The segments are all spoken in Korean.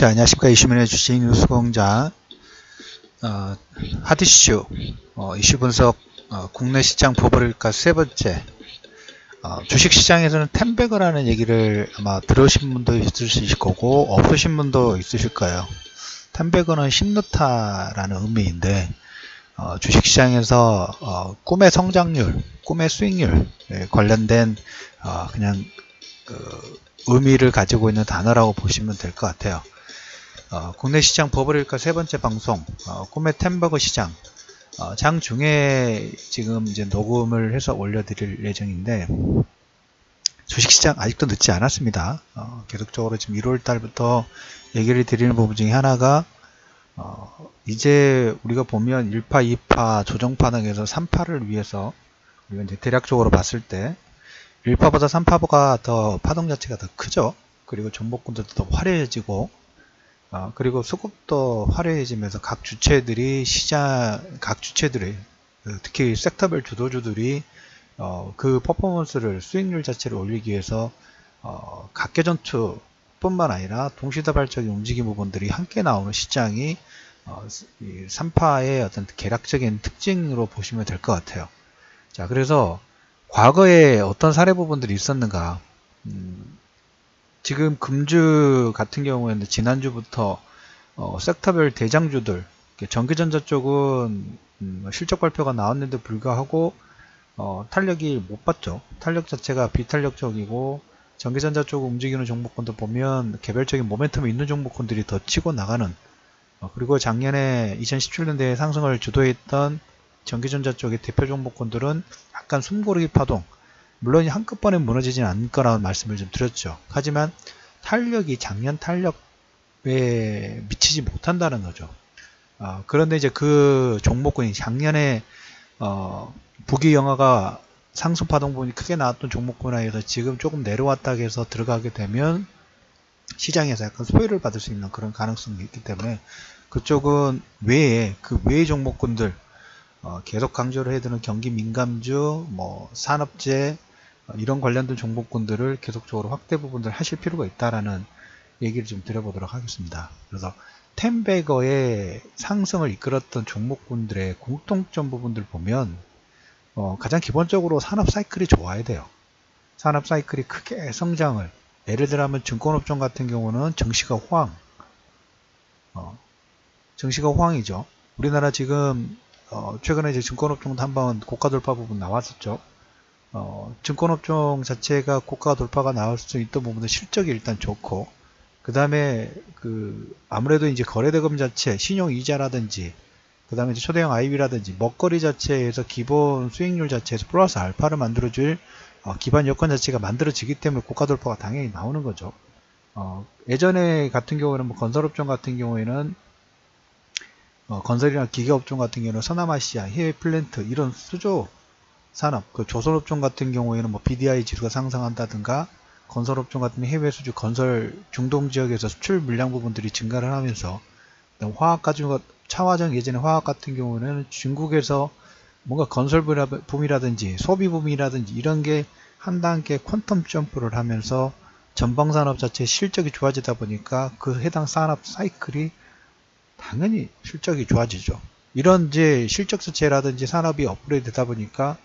자, 안녕하십니까. 이슈민의 주식 뉴스 공장, 어, 하드슈, 어, 이슈 분석, 어, 국내 시장 보벌일까 세 번째, 어, 주식 시장에서는 템백어라는 얘기를 아마 들으신 분도 있으실 거고, 없으신 분도 있으실 거예요. 템백어는 심루타라는 의미인데, 어, 주식 시장에서, 어, 꿈의 성장률, 꿈의 수익률, 에 관련된, 어, 그냥, 그, 의미를 가지고 있는 단어라고 보시면 될 것 같아요. 어, 국내 시장 버블일까 세 번째 방송 어, 꿈의 템버거 시장 어, 장중에 지금 이제 녹음을 해서 올려드릴 예정인데 주식시장 아직도 늦지 않았습니다. 어, 계속적으로 지금 1월 달부터 얘기를 드리는 부분 중에 하나가 어, 이제 우리가 보면 1파, 2파 조정 파 등에서 3파를 위해서 우리가 이제 대략적으로 봤을 때 1파보다 3파가 더 파동 자체가 더 크죠. 그리고 정보권들도 더 화려해지고 어, 그리고 수급도 화려해지면서 각 주체들이 시장 각 주체들이 그 특히 섹터별 주도주들이 어, 그 퍼포먼스를 수익률 자체를 올리기 위해서 어, 각계 전투뿐만 아니라 동시다발적인 움직임 부분들이 함께 나오는 시장이 어, 3파의 어떤 계략적인 특징으로 보시면 될 것 같아요. 자, 그래서 과거에 어떤 사례 부분들이 있었는가? 음, 지금 금주 같은 경우에는 지난주부터 어, 섹터별 대장주들 전기전자 쪽은 음, 실적 발표가 나왔는데 불구하고 어, 탄력이 못 봤죠. 탄력 자체가 비탄력적이고 전기전자 쪽 움직이는 종목군도 보면 개별적인 모멘텀이 있는 종목군들이 더 치고 나가는 어, 그리고 작년에 2017년대에 상승을 주도했던 전기전자 쪽의 대표 종목군들은 약간 숨고르기 파동 물론 한꺼번에 무너지진 않을 거라는 말씀을 좀 드렸죠. 하지만 탄력이 작년 탄력에 미치지 못한다는 거죠. 어, 그런데 이제 그 종목군이 작년에 어, 부기 영화가 상승 파동분이 크게 나왔던 종목군에서 지금 조금 내려왔다 해서 들어가게 되면 시장에서 약간 소외를 받을 수 있는 그런 가능성이 있기 때문에 그쪽은 외에 그 외의 종목군들 어, 계속 강조를 해두는 경기 민감주, 뭐 산업재 어, 이런 관련된 종목군들을 계속적으로 확대 부분들 하실 필요가 있다라는 얘기를 좀 드려보도록 하겠습니다. 그래서 템베거의 상승을 이끌었던 종목군들의 공통점 부분들 보면 어, 가장 기본적으로 산업 사이클이 좋아야 돼요. 산업 사이클이 크게 성장을 예를 들면 증권업종 같은 경우는 정시가 호황 어, 정시가 호황이죠. 우리나라 지금 어, 최근에 이제 증권업종도 한번 고가 돌파 부분 나왔었죠. 어, 증권업종 자체가 고가 돌파가 나올 수 있던 부분은 실적이 일단 좋고 그 다음에 그 아무래도 이제 거래대금 자체 신용 이자라든지 그 다음에 초대형 IB라든지 먹거리 자체에서 기본 수익률 자체에서 플러스 알파를 만들어줄 어, 기반 여건 자체가 만들어지기 때문에 고가 돌파가 당연히 나오는 거죠. 어, 예전에 같은 경우에는 뭐 건설업종 같은 경우에는 어, 건설이나 기계업종 같은 경우는 서남아시아, 해외 플랜트 이런 수조 산업, 그 조선업종 같은 경우에는 뭐 BDI 지수가 상승한다든가 건설업종 같은 해외 수주 건설 중동 지역에서 수출 물량 부분들이 증가를 하면서 화학 가지고 차화정 예전에 화학 같은 경우는 중국에서 뭔가 건설 붐이라든지 소비 붐이라든지 이런 게 한 단계 퀀텀 점프를 하면서 전방 산업 자체 실적이 좋아지다 보니까 그 해당 산업 사이클이 당연히 실적이 좋아지죠. 이런 이제 실적 자체라든지 산업이 업그레이드 되다 보니까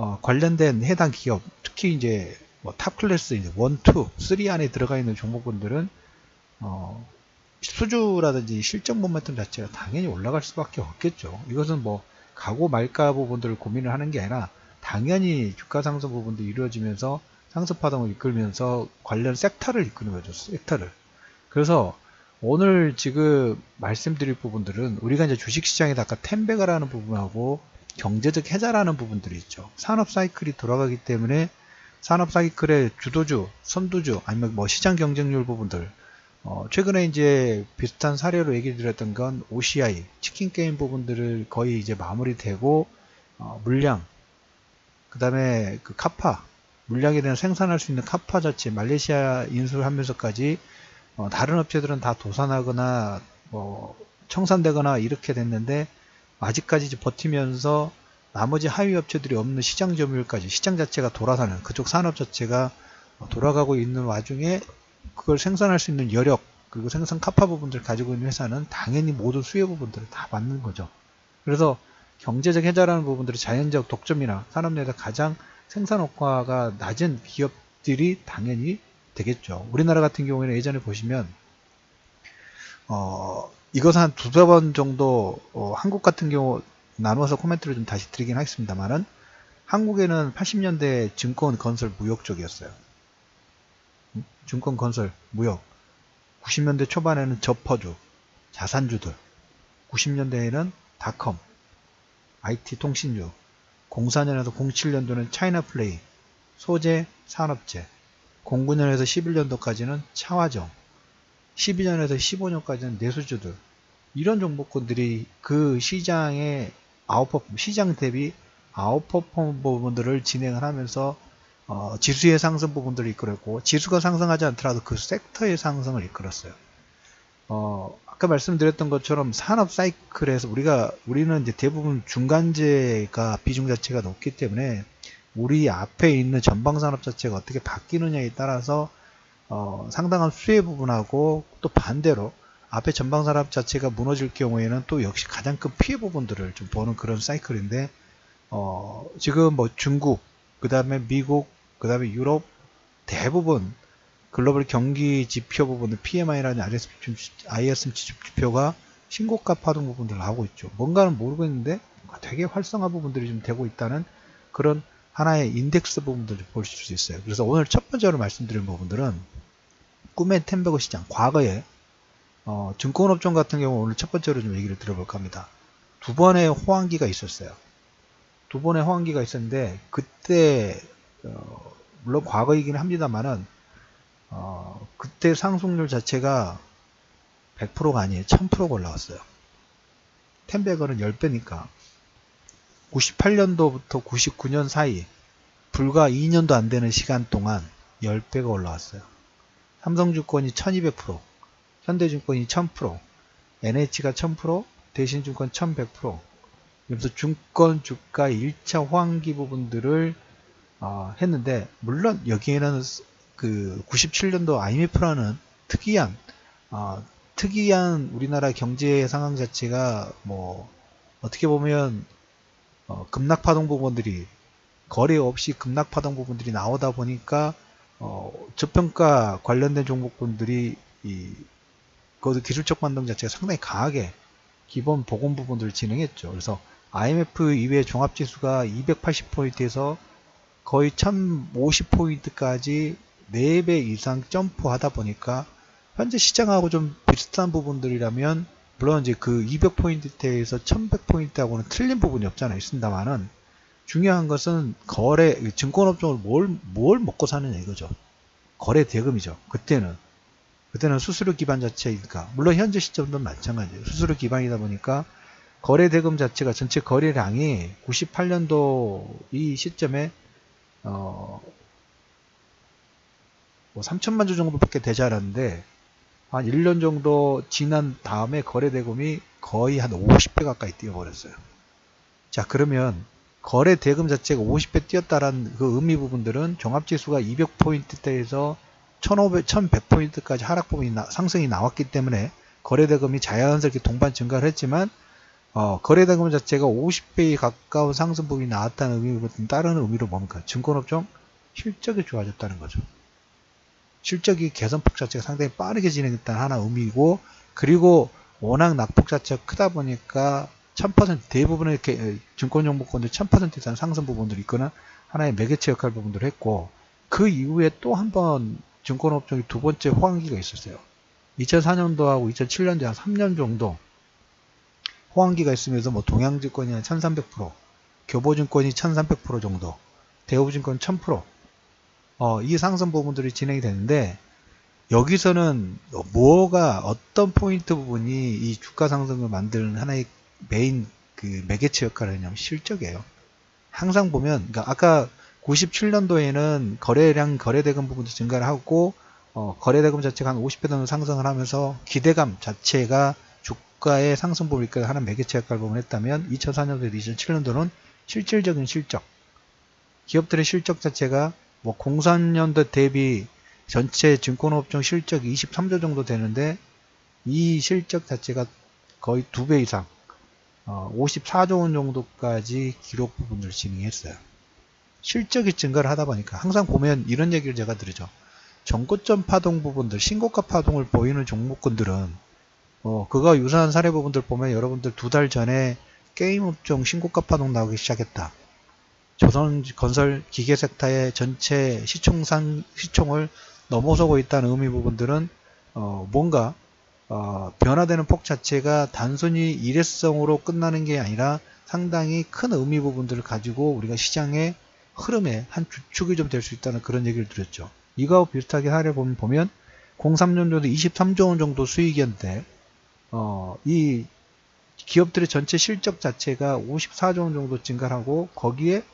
어, 관련된 해당 기업, 특히 이제 뭐 탑 클래스 이제 1, 2, 3 안에 들어가 있는 종목군들은 어, 수주라든지 실적 모멘텀 자체가 당연히 올라갈 수밖에 없겠죠. 이것은 뭐 가고 말까 부분들을 고민을 하는 게 아니라 당연히 주가 상승 부분도 이루어지면서 상승 파동을 이끌면서 관련 섹터를 이끄는 거죠. 섹터를. 그래서 오늘 지금 말씀드릴 부분들은 우리가 이제 주식시장에다 아까 템베가라는 부분하고 경제적 해자라는 부분들이 있죠. 산업 사이클이 돌아가기 때문에 산업 사이클의 주도주, 선두주, 아니면 뭐 시장 경쟁률 부분들, 어, 최근에 이제 비슷한 사례로 얘기 드렸던 건 OCI, 치킨 게임 부분들을 거의 이제 마무리되고, 어, 물량, 그 다음에 그 카파, 물량에 대한 생산할 수 있는 카파 자체, 말레이시아 인수를 하면서까지, 어, 다른 업체들은 다 도산하거나, 뭐, 청산되거나 이렇게 됐는데, 아직까지 버티면서 나머지 하위 업체들이 없는 시장 점유율까지 시장 자체가 돌아서는 그쪽 산업 자체가 돌아가고 있는 와중에 그걸 생산할 수 있는 여력 그리고 생산 카파 부분들을 가지고 있는 회사는 당연히 모든 수혜 부분들을 다 받는 거죠. 그래서 경제적 해자라는 부분들이 자연적 독점이나 산업 내에서 가장 생산 효과가 낮은 기업들이 당연히 되겠죠. 우리나라 같은 경우에는 예전에 보시면 어, 이것 한 두세 번 정도 어, 한국 같은 경우 나누어서 코멘트를 좀 다시 드리긴 하겠습니다만은 한국에는 80년대 증권 건설 무역 쪽이었어요. 음? 증권 건설 무역. 90년대 초반에는 저퍼주 자산주들. 90년대에는 닷컴 IT 통신주. 04년에서 07년도는 차이나 플레이 소재 산업재. 09년에서 11년도까지는 차화정. 12년에서 15년까지는 내수주들 이런 종목군들이 그 시장의 아웃퍼 시장 대비 아웃퍼폼 부분들을 진행을 하면서 어, 지수의 상승 부분들을 이끌었고 지수가 상승하지 않더라도 그 섹터의 상승을 이끌었어요. 어, 아까 말씀드렸던 것처럼 산업 사이클에서 우리가 우리는 이제 대부분 중간재가 비중 자체가 높기 때문에 우리 앞에 있는 전방 산업 자체가 어떻게 바뀌느냐에 따라서 어, 상당한 수혜 부분하고 또 반대로 앞에 전방 산업 자체가 무너질 경우에는 또 역시 가장 큰 피해 부분들을 좀 보는 그런 사이클인데 어, 지금 뭐 중국, 그 다음에 미국, 그 다음에 유럽 대부분 글로벌 경기 지표 부분들 PMI라는 ISM 지표가 신고가 파동 부분들 나오고 있죠. 뭔가는 모르겠는데 되게 활성화 부분들이 좀 되고 있다는 그런 하나의 인덱스 부분들을 보실 수 있어요. 그래서 오늘 첫 번째로 말씀드린 부분들은 꿈의 템버거 시장, 과거에 어, 증권업종 같은 경우 오늘 첫 번째로 좀 얘기를 들어볼까 합니다. 두 번의 호황기가 있었어요. 두 번의 호황기가 있었는데 그때 어, 물론 과거이긴 합니다만은 어, 그때 상승률 자체가 100%가 아니에요. 1000%가 올라왔어요. 템베거는 10배니까 98년도부터 99년 사이 불과 2년도 안 되는 시간 동안 10배가 올라왔어요. 삼성증권이 1200%, 현대증권이 1000%, NH가 1000%, 대신증권 1100%, 그래서 증권 주가 1차 호황기 부분들을 어, 했는데 물론 여기에는 그 97년도 IMF라는 특이한 어, 특이한 우리나라 경제 상황 자체가 뭐 어떻게 보면 어, 급락파동 부분들이 거래 없이 급락파동 부분들이 나오다 보니까 어, 저평가 관련된 종목분들이 이 거기 기술적 반등 자체가 상당히 강하게 기본 보건 부분들을 진행했죠. 그래서 IMF 이외 종합지수가 280포인트에서 거의 1050포인트까지 4배 이상 점프하다 보니까 현재 시장하고 좀 비슷한 부분들이라면 물론 이제 그 200포인트대에서 1100포인트하고는 틀린 부분이 없잖아요. 있습니다만은 중요한 것은 거래 증권업종을 뭘, 뭘 먹고 사느냐 이거죠. 거래 대금이죠. 그때는 그때는 수수료 기반 자체니까 물론 현재 시점도 마찬가지예요. 수수료 기반이다 보니까 거래 대금 자체가 전체 거래량이 98년도 이 시점에 어, 뭐 3천만 주 정도밖에 되지 않았는데 한 1년 정도 지난 다음에 거래 대금이 거의 한 50배 가까이 뛰어버렸어요. 자 그러면 거래 대금 자체가 50배 뛰었다라는 그 의미 부분들은 종합지수가 200포인트대에서 1500, 1100포인트까지 하락 부분이 나, 상승이 나왔기 때문에 거래 대금이 자연스럽게 동반 증가를 했지만 어, 거래 대금 자체가 50배에 가까운 상승 부분이 나왔다는 의미보다 다른 의미로 뭡니까? 증권업종 실적이 좋아졌다는 거죠. 실적이 개선폭 자체가 상당히 빠르게 진행했다는 하나 의미이고 그리고 워낙 낙폭 자체가 크다 보니까 1000% 대부분의 증권정보권들 1000% 이상 상승 부분들이 있거나 하나의 매개체 역할 부분들을 했고 그 이후에 또 한 번 증권업종이 두 번째 호황기가 있었어요. 2004년도하고 2007년도 한 3년 정도 호황기가 있으면서 뭐 동양증권이 한 1300%, 교보증권이 1300% 정도, 대우증권 1000%, 어, 이 상승 부분들이 진행이 되는데 여기서는 뭐가 어떤 포인트 부분이 이 주가 상승을 만드는 하나의 메인 그 매개체 역할을 하냐면 실적이에요. 항상 보면 그러니까 아까 97년도에는 거래량 거래대금 부분도 증가를 하고 어, 거래대금 자체가 한 50배 정도 상승을 하면서 기대감 자체가 주가의 상승 부분을 하는 매개체 역할을 부분했다면 2004년도 2007년도는 실질적인 실적 기업들의 실적 자체가 뭐 03년도 대비 전체 증권업종 실적이 23조 정도 되는데 이 실적 자체가 거의 두 배 이상 어, 54조 원 정도까지 기록 부분을 진행했어요. 실적이 증가를 하다 보니까 항상 보면 이런 얘기를 제가 드리죠. 전고점 파동 부분들, 신고가 파동을 보이는 종목군들은 어, 그거 유사한 사례 부분들 보면 여러분들 두 달 전에 게임 업종 신고가 파동 나오기 시작했다. 조선 건설 기계 섹터의 전체 시총상 시총을 넘어서고 있다는 의미 부분들은 어, 뭔가 어, 변화되는 폭 자체가 단순히 일회성으로 끝나는 게 아니라 상당히 큰 의미 부분들을 가지고 우리가 시장의 흐름의 한 주축이 좀 될 수 있다는 그런 얘기를 드렸죠. 이거하고 비슷하게 하려 보면, 보면 03년도도 23조 원 정도 수익이었는데 어, 이 기업들의 전체 실적 자체가 54조 원 정도 증가하고 거기에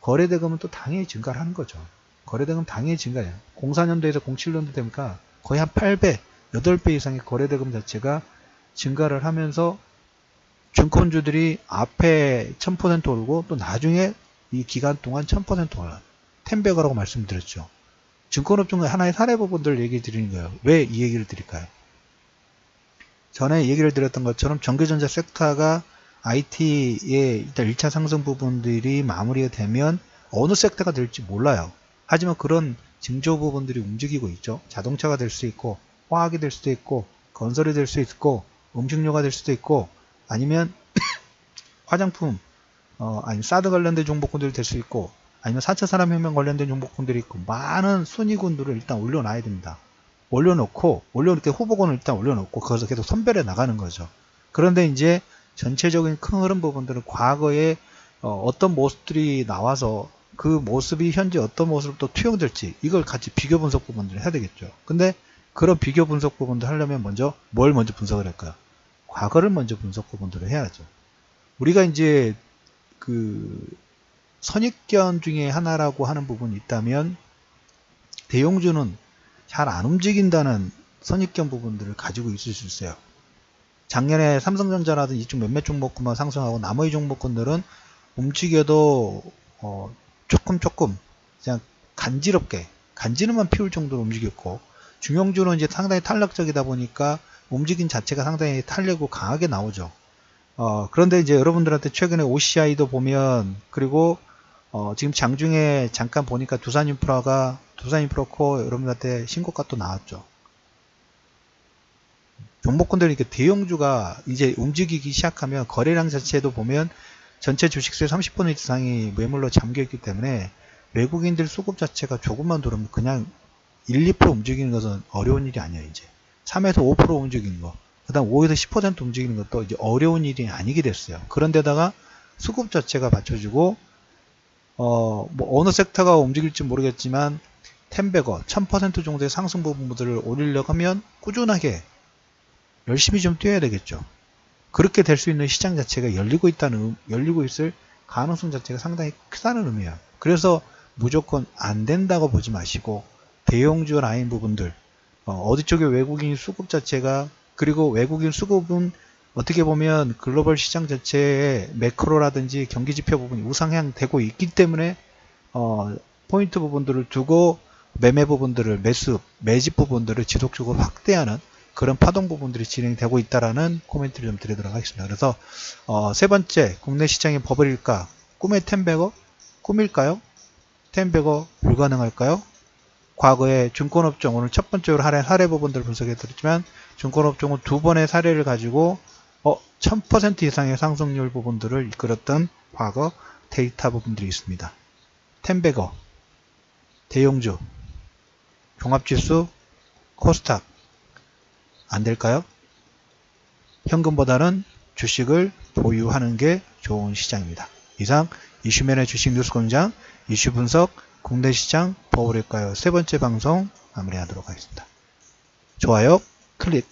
거래대금은 또 당연히 증가를 하는 거죠. 거래대금 당연히 증가해요. 04년도에서 07년도 되니까 거의 한 8배, 8배 이상의 거래대금 자체가 증가를 하면서 증권주들이 앞에 1000% 오르고 또 나중에 이 기간 동안 1000% 올라. 텐베거라고 말씀드렸죠. 증권업종 하나의 사례 부분들 얘기 드리는 거예요. 왜 이 얘기를 드릴까요? 전에 얘기를 드렸던 것처럼 전기전자 섹터가 IT의 일단 1차 상승 부분들이 마무리가 되면 어느 섹터가 될지 몰라요. 하지만 그런 징조 부분들이 움직이고 있죠. 자동차가 될 수 있고 화학이 될 수도 있고 건설이 될 수 있고 음식료가 될 수도 있고 아니면 화장품 어, 아니면 사드 관련된 종목군들이 될 수 있고 아니면 4차 산업혁명 관련된 종목군들이 있고 많은 순위군들을 일단 올려놔야 됩니다. 올려놓고 올려놓게 후보군을 일단 올려놓고 거기서 계속 선별해 나가는 거죠. 그런데 이제 전체적인 큰 흐름 부분들은 과거에 어, 떤 모습들이 나와서 그 모습이 현재 어떤 모습으로 또 투영될지 이걸 같이 비교 분석 부분들을 해야 되겠죠. 근데 그런 비교 분석 부분들 하려면 먼저 뭘 먼저 분석을 할까요? 과거를 먼저 분석 부분들을 해야죠. 우리가 이제 그 선입견 중에 하나라고 하는 부분이 있다면 대용주는 잘 안 움직인다는 선입견 부분들을 가지고 있을 수 있어요. 작년에 삼성전자라든지 이쪽 몇몇 종목군만 상승하고 나머지 종목군들은 움직여도 어 조금 조금 그냥 간지럽게 간지름만 피울 정도로 움직였고 중형주는 이제 상당히 탄력적이다 보니까 움직임 자체가 상당히 탄력고 강하게 나오죠. 어, 그런데 이제 여러분들한테 최근에 OCI도 보면 그리고 어, 지금 장중에 잠깐 보니까 두산인프라가 두산인프라코 여러분들한테 신고가 또 나왔죠. 종목군들이 이렇게 대형주가 이제 움직이기 시작하면 거래량 자체도 보면 전체 주식수의 30% 이상이 매물로 잠겨 있기 때문에 외국인들 수급 자체가 조금만 들어오면 그냥 1, 2% 움직이는 것은 어려운 일이 아니에요, 이제. 3에서 5% 움직이는 거. 그 다음 5에서 10% 움직이는 것도 이제 어려운 일이 아니게 됐어요. 그런데다가 수급 자체가 받쳐주고, 어, 뭐 어느 섹터가 움직일지 모르겠지만, 텐베거 1000% 정도의 상승 부분들을 올리려고 하면 꾸준하게 열심히 좀 뛰어야 되겠죠. 그렇게 될 수 있는 시장 자체가 열리고 있다는, 열리고 있을 가능성 자체가 상당히 크다는 의미야. 그래서 무조건 안 된다고 보지 마시고, 대형주 라인 부분들, 어, 디 쪽에 외국인 수급 자체가, 그리고 외국인 수급은 어떻게 보면 글로벌 시장 자체의 매크로라든지 경기 지표 부분이 우상향 되고 있기 때문에, 어, 포인트 부분들을 두고 매매 부분들을 매수, 매집 부분들을 지속적으로 확대하는 그런 파동 부분들이 진행되고 있다라는 코멘트를 좀 드리도록 하겠습니다. 그래서 어, 세 번째 국내 시장의 버블일까? 꿈의 텐베거? 꿈일까요? 텐베거 불가능할까요? 과거에 증권업종 오늘 첫 번째로 사례 부분들을 분석해 드렸지만 증권업종은 두 번의 사례를 가지고 어, 1000% 이상의 상승률 부분들을 이끌었던 과거 데이터 부분들이 있습니다. 텐베거, 대용주, 종합지수, 코스닥, 안 될까요? 현금보다는 주식을 보유하는 게 좋은 시장입니다. 이상 이슈맨의 주식 뉴스 공장 이슈 분석 국내 시장 버블일까요? 세 번째 방송 마무리하도록 하겠습니다. 좋아요 클릭